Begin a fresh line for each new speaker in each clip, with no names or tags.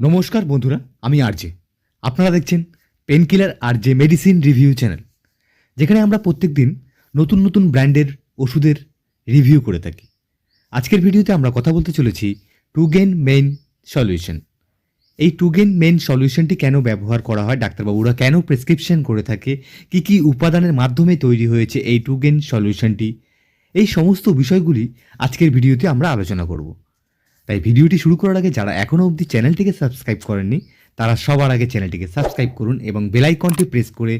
নমস্কার বন্ধুরা, আমি আরজে আপনারা দেখছেন painkiller RJ medicine review channel যেখানে আমরা প্রত্যেকদিন নতুন নতুন ব্র্যান্ডের ওষুধের রিভিউ করে থাকি। আজকের ভিডিওতে আমরা কথা বলতে চলেছি টুগেন মেইন সলিউশন এই টুগেন মেইন সলিউশনটি কেন ব্যবহার করা হয়? ডাক্তারবাবুরা কেন প্রেসক্রিপশন করে থাকে? কি কি উপাদানের মাধ্যমে তৈরি হয়েছে এই টুগেন সলিউশনটি এই সমস্ত বিষয়গুলি আজকের ভিডিওতে আমরা আলোচনা করব। তাই ভিডিওটি শুরু করার আগে যারা এখনও অবধি চ্যানেলটিকে সাবস্ক্রাইব করেননি, তারা সবার আগে চ্যানেলটিকে সাবস্ক্রাইব করুন এবং বেলাইকনটি প্রেস করে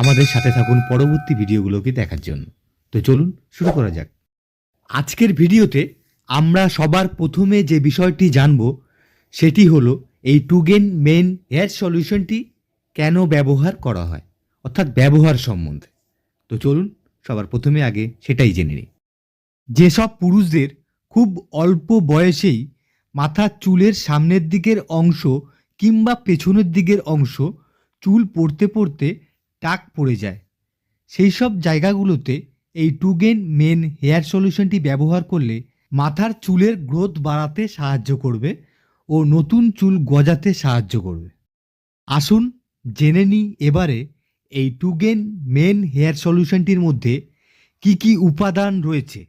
আমাদের সাথে থাকুন পরবর্তী ভিডিওগুলোকে দেখার জন্য। তো চলুন শুরু করা যাক। আজকের ভিডিওতে আমরা সবার প্রথমে যে বিষয়টি জানব, সেটি হলো এই টুগেন মেন হেয়ার সলিউশনটি কেন ব্যবহার করা হয়, অর্থাৎ ব্যবহার সম্বন্ধে। তো চলুন সবার প্রথমে আগে সেটাই জেনে নিই। যেসব পুরুষদের খুব অল্প বয়সেই মাথার চুলের সামনের দিকের অংশ কিংবা পেছনের দিকের অংশ চুল পড়তে পড়তে টাক পড়ে যায়। সেই সব জায়গাগুলোতে এই টুগেন মেন হেয়ার সলিউশনটি ব্যবহার করলে মাথার চুলের গ্রোথ বাড়াতে সাহায্য করবে ও নতুন চুল গজাতে সাহায্য করবে। আসুন জেনে নিই এবারে এই টুগেন মেন হেয়ার সলিউশনটির মধ্যে কি কি উপাদান রয়েছে।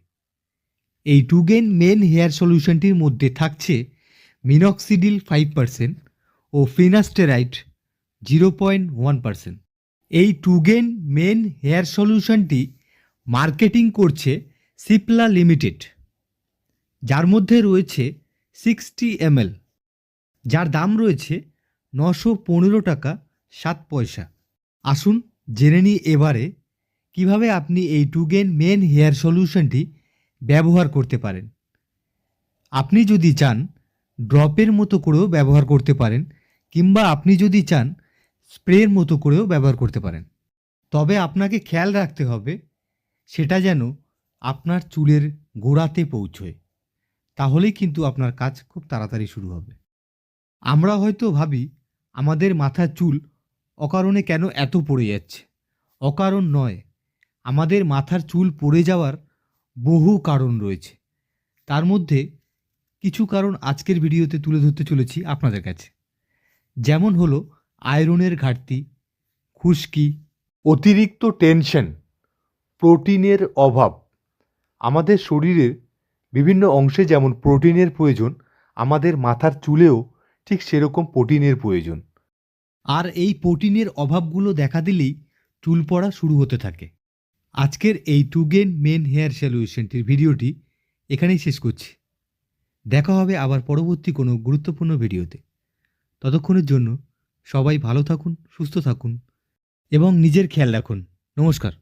এই টুগেন মেন হেয়ার সলিউশনটির মধ্যে থাকছে মিনক্সিডিল ফাইভ পার্সেন্ট ও finasteride zero point one percent এই টুগেন মেন হেয়ার সলিউশনটি মার্কেটিং করছে সিপলা লিমিটেড যার মধ্যে রয়েছে সিক্সটি এমএল যার দাম রয়েছে নশো পনেরো টাকা সাত পয়সা। আসুন জেনে নিই এবারে কীভাবে আপনি এই টুগেন মেন হেয়ার সলিউশনটি ব্যবহার করতে পারেন। আপনি যদি চান, ড্রপের মতো করেও ব্যবহার করতে পারেন, কিংবা আপনি যদি চান, স্প্রের মতো করেও ব্যবহার করতে পারেন। তবে আপনাকে খেয়াল রাখতে হবে, সেটা যেন আপনার চুলের গোড়াতে পৌঁছয়। তাহলেই কিন্তু আপনার কাজ খুব তাড়াতাড়ি শুরু হবে। আমরা হয়তো ভাবি, আমাদের মাথার চুল অকারণে কেন এত পড়ে যাচ্ছে? অকারণ নয়, আমাদের মাথার চুল পড়ে যাওয়ার বহু কারণ রয়েছে। তার মধ্যে কিছু কারণ আজকের ভিডিওতে তুলে ধরতে চলেছি আপনাদের কাছে। যেমন হলো আয়রনের ঘাটতি, খুশকি,
অতিরিক্ত টেনশন, প্রোটিনের অভাব। আমাদের শরীরের বিভিন্ন অংশে যেমন প্রোটিনের প্রয়োজন, আমাদের মাথার চুলেও ঠিক সেরকম প্রোটিনের প্রয়োজন।
আর এই প্রোটিনের অভাবগুলো দেখা দিলেই চুল পড়া শুরু হতে থাকে। আজকের এই টু গেন মেন হেয়ার সলিউশনটির ভিডিওটি এখানেই শেষ করছি। দেখা হবে আবার পরবর্তী কোনো গুরুত্বপূর্ণ ভিডিওতে। ততক্ষণের জন্য সবাই ভালো থাকুন, সুস্থ থাকুন এবং নিজের খেয়াল রাখুন। নমস্কার।